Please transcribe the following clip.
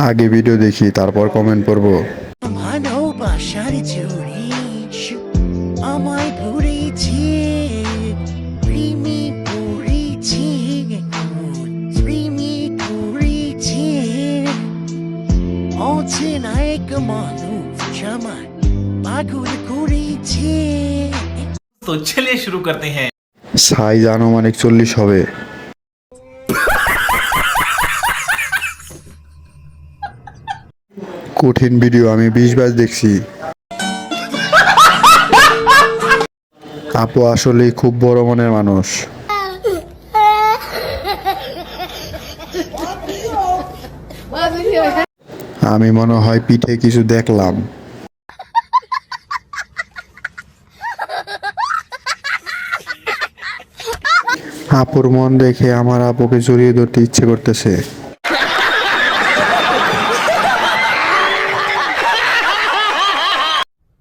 আগে ভিডিও দেখি তারপর কমেন্ট করব। ভালোবাসার জুড়ি আমায় ঘুরেছি তো চলে শুরু করতে হ্যাঁ। সাইজ আনুমানিক চল্লিশ হবে। কঠিন ভিডিও আমি বিশ বার দেখছি। আপু আসলেই খুব বড় মনের মানুষ। আমি মনে হয় পিঠে কিছু দেখলাম। আপুর মন দেখে আমার আপুকে জড়িয়ে ধরতে ইচ্ছে করতেছে।